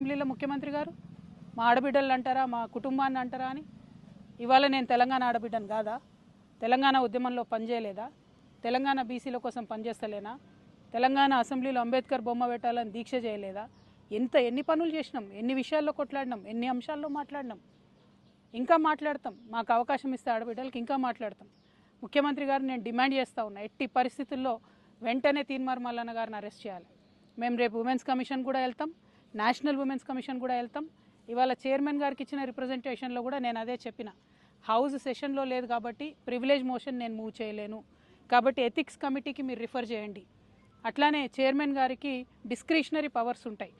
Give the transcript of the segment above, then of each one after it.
అసెంబ్లీలో ముఖ్యమంత్రి గారు? మా ఆడబిడ్డలు అంటారా మా కుటుంబాన్ని అంటారా అని? ఇవాళ నేను తెలంగాణ ఆడబిడ్డను కాదా? తెలంగాణ ఉద్యమంలో పనిచేయలేదా? తెలంగాణ బీసీల కోసం పనిచేస్తలేనా? తెలంగాణ అసెంబ్లీలో అంబేద్కర్ బొమ్మ పెట్టాలని దీక్ష చేయలేదా? ఎంత ఎన్ని పనులు చేసినాం? ఎన్ని విషయాల్లో కొట్లాడినాం? ఎన్ని అంశాల్లో మాట్లాడినాం? ఇంకా మాట్లాడతాం. మాకు అవకాశం ఇస్తే ఆడబిడ్డలకి ఇంకా మాట్లాడతాం. ముఖ్యమంత్రి గారు నేను డిమాండ్ చేస్తా ఉన్నా ఎట్టి పరిస్థితుల్లో వెంటనే తీన్మార్ మల్లన్న గారిని అరెస్ట్ చేయాలి. మేము రేపు ఉమెన్స్ కమిషన్ కూడా వెళ్తాం. నేషనల్ ఉమెన్స్ కమిషన్ కూడా వెళ్తాం. ఇవాళ చైర్మన్ గారికి ఇచ్చిన రిప్రజెంటేషన్లో కూడా నేను అదే చెప్పిన. హౌస్ సెషన్లో లేదు కాబట్టి ప్రివిలేజ్ మోషన్ నేను మూవ్ చేయలేను. కాబట్టి ఎథిక్స్ కమిటీకి మీరు రిఫర్ చేయండి. అట్లానే చైర్మన్ గారికి డిస్క్రిషనరీ పవర్స్ ఉంటాయి.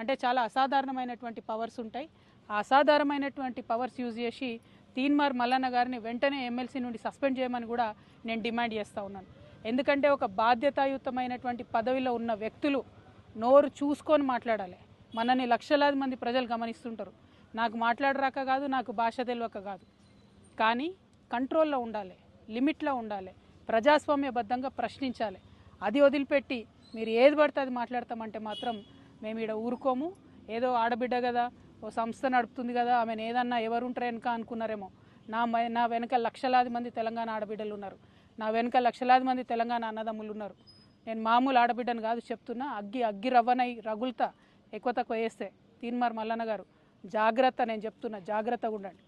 అంటే చాలా అసాధారణమైనటువంటి పవర్స్ ఉంటాయి. ఆ అసాధారణమైనటువంటి పవర్స్ యూజ్ చేసి తీన్మార్ మల్లన్న గారిని వెంటనే ఎమ్మెల్సీ నుండి సస్పెండ్ చేయమని కూడా నేను డిమాండ్ చేస్తూ ఉన్నాను. ఎందుకంటే ఒక బాధ్యతాయుతమైనటువంటి పదవిలో ఉన్న వ్యక్తులు నోరు చూసుకొని మాట్లాడాలి. మనని లక్షలాది మంది ప్రజలు గమనిస్తుంటారు. నాకు మాట్లాడరాక కాదు నాకు భాష తెలియక కాదు. కానీ కంట్రోల్లో ఉండాలి లిమిట్లో ఉండాలి ప్రజాస్వామ్యబద్ధంగా ప్రశ్నించాలి. అది వదిలిపెట్టి మీరు ఏది పడితే అది మాట్లాడతామంటే మాత్రం మేము ఇక్కడ ఊరుకోము. ఏదో ఆడబిడ్డ కదా ఓ సంస్థ నడుపుతుంది కదా ఆమెను ఏదన్నా ఎవరుంటారు వెనక అనుకున్నారేమో. నా నా వెనక లక్షలాది మంది తెలంగాణ ఆడబిడ్డలు ఉన్నారు. నా వెనక లక్షలాది మంది తెలంగాణ అన్నదమ్ములు ఉన్నారు. నేను మామూలు ఆడబిడ్డను కాదు చెప్తున్నా అగ్గి అగ్గి రవ్వనై రగులుతా. ఎక్కువ తక్కువ వేస్తే తీన్మార్ మల్లన్న గారు జాగ్రత్త నేను చెప్తున్నా జాగ్రత్తగా ఉండండి.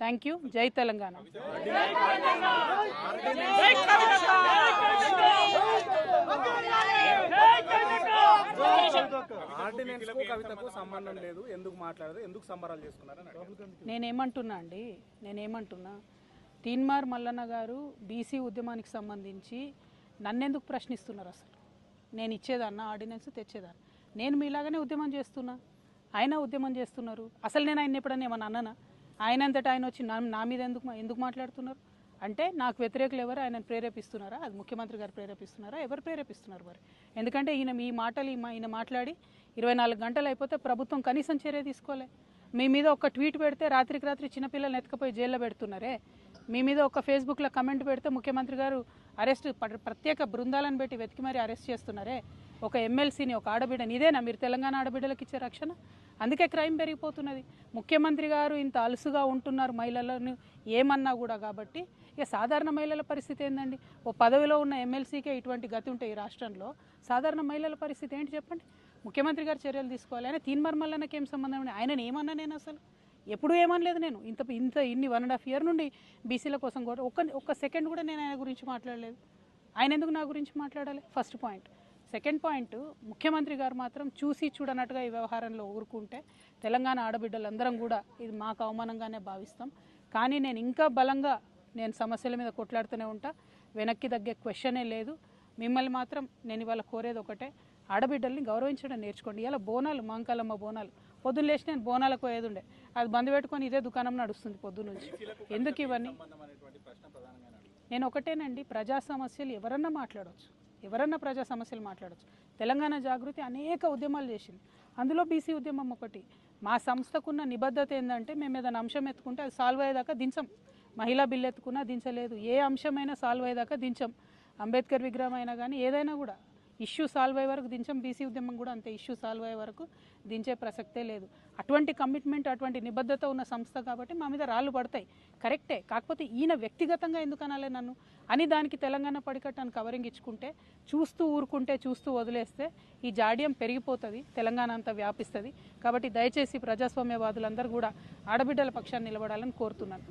థ్యాంక్ యూ జై తెలంగాణ. ఆర్డినెన్స్ కవితకు సంబంధం లేదు ఎందుకు మాట్లాడదు ఎందుకు సంబరాలు చేసుకున్నారు నేనేమంటున్నా అండి నేనేమంటున్నా తీన్మార్ మల్లన్న గారు బీసీ ఉద్యమానికి సంబంధించి నన్నెందుకు ప్రశ్నిస్తున్నారు అసలు? నేను ఇచ్చేదాన్న ఆర్డినెన్స్ తెచ్చేదాన్ని. నేను మీలాగానే ఉద్యమం చేస్తున్నా. ఆయన ఉద్యమం చేస్తున్నారు. అసలు నేను ఆయన ఎప్పుడన్నా ఏమన్నా అన్నానా? ఆయన అంతటా ఆయన వచ్చి నా నా మీద ఎందుకు ఎందుకు మాట్లాడుతున్నారు? అంటే నాకు వ్యతిరేకులు ఎవరు? ఆయన ప్రేరేపిస్తున్నారా? అది ముఖ్యమంత్రి గారు ప్రేరేపిస్తున్నారా? ఎవరు ప్రేరేపిస్తున్నారు మరి? ఎందుకంటే ఈయన మీ మాటలు మా- ఈయన మాట్లాడి ఇరవై నాలుగు గంటలు అయిపోతే ప్రభుత్వం కనీసం చర్య తీసుకోలే. మీ మీద ఒక ట్వీట్ పెడితే రాత్రికి రాత్రి చిన్నపిల్లల్ని ఎత్తుకపోయి జైల్లో పెడుతున్నారే? మీ మీద ఒక ఫేస్బుక్లో కమెంట్ పెడితే ముఖ్యమంత్రి గారు అరెస్ట్ ప్రత్యేక బృందాలను పెట్టి వెతికి మరీ అరెస్ట్ చేస్తున్నారే? ఒక ఎమ్మెల్సీని ఒక ఆడబిడ్డని ఇదేనా మీరు తెలంగాణ ఆడబిడ్డలకు ఇచ్చే రక్షణ? అందుకే క్రైమ్ పెరిగిపోతున్నది. ముఖ్యమంత్రి గారు ఇంత అలుసుగా ఉంటున్నారు మహిళలను ఏమన్నా కూడా కాబట్టి ఇక సాధారణ మహిళల పరిస్థితి ఏందండి? ఓ పదవిలో ఉన్న ఎమ్మెల్సీకే ఇటువంటి గతి ఉంటే ఈ రాష్ట్రంలో సాధారణ మహిళల పరిస్థితి ఏంటి చెప్పండి? ముఖ్యమంత్రి గారు చర్యలు తీసుకోవాలి. ఆయన తీన్మర్ ఏం సంబంధం ఉంది? ఆయనని ఏమన్నా నేను అసలు? ఎప్పుడు ఏమనలేదు నేను. ఇంత ఇంత ఇన్ని వన్ అండ్ హాఫ్ ఇయర్ నుండి బీసీల కోసం కూడా ఒక్క ఒక్క సెకండ్ కూడా నేను ఆయన గురించి మాట్లాడలేదు. ఆయన ఎందుకు నా గురించి మాట్లాడాలి? ఫస్ట్ పాయింట్ సెకండ్ పాయింట్ ముఖ్యమంత్రి గారు మాత్రం చూసి చూడనట్టుగా ఈ వ్యవహారంలో ఊరుకుంటే తెలంగాణ ఆడబిడ్డలందరం కూడా ఇది మాకు అవమానంగానే భావిస్తాం. కానీ నేను ఇంకా బలంగా నేను సమస్యల మీద కొట్లాడుతూనే ఉంటా. వెనక్కి తగ్గే క్వశ్చనే లేదు. మిమ్మల్ని మాత్రం నేను ఇవాళ కోరేది ఒకటే ఆడబిడ్డల్ని గౌరవించడం నేర్చుకోండి. ఇలా బోనాలు మాంకాలమ్మ బోనాలు. పొద్దున్న లేచి నేను బోనాలకు పోయేది ఉండే అది బంద్ పెట్టుకొని ఇదే దుకాణం నడుస్తుంది పొద్దు నుంచి. ఎందుకు ఇవన్నీ? నేను ఒకటేనండి ప్రజా సమస్యలు ఎవరన్నా మాట్లాడవచ్చు ఎవరన్నా ప్రజా సమస్యలు మాట్లాడచ్చు. తెలంగాణ జాగృతి అనేక ఉద్యమాలు చేసింది. అందులో బీసీ ఉద్యమం ఒకటి. మా సంస్థకున్న నిబద్ధత ఏంటంటే మేము ఏదైనా అంశం ఎత్తుకుంటే అది సాల్వ్ అయ్యేదాకా దించం. మహిళా బిల్లు ఎత్తుకున్నా దించలేదు. ఏ అంశమైనా సాల్వ్ అయ్యేదాకా దించం. అంబేద్కర్ విగ్రహం అయినా కానీ ఏదైనా కూడా. ఇష్యూ సాల్వ్ అయ్యే వరకు దించం బీసీ ఉద్యమం కూడా అంతే ఇష్యూ సాల్వ్ అయ్యే వరకు దించే ప్రసక్తే లేదు అటువంటి కమిట్మెంట్ అటువంటి నిబద్ధత ఉన్న సంస్థ కాబట్టి మా మీద రాళ్ళు పడతాయి కరెక్టే కాకపోతే ఈయన వ్యక్తిగతంగా ఎందుకు అనాలే నన్ను అని దానికి తెలంగాణ పడికట్టాను కవరింగ్ ఇచ్చుకుంటే చూస్తూ ఊరుకుంటే చూస్తూ వదిలేస్తే ఈ జాడ్యం పెరిగిపోతుంది తెలంగాణ అంతా వ్యాపిస్తుంది కాబట్టి దయచేసి ప్రజాస్వామ్యవాదులందరూ కూడా ఆడబిడ్డల పక్షాన్ని నిలబడాలని కోరుతున్నాను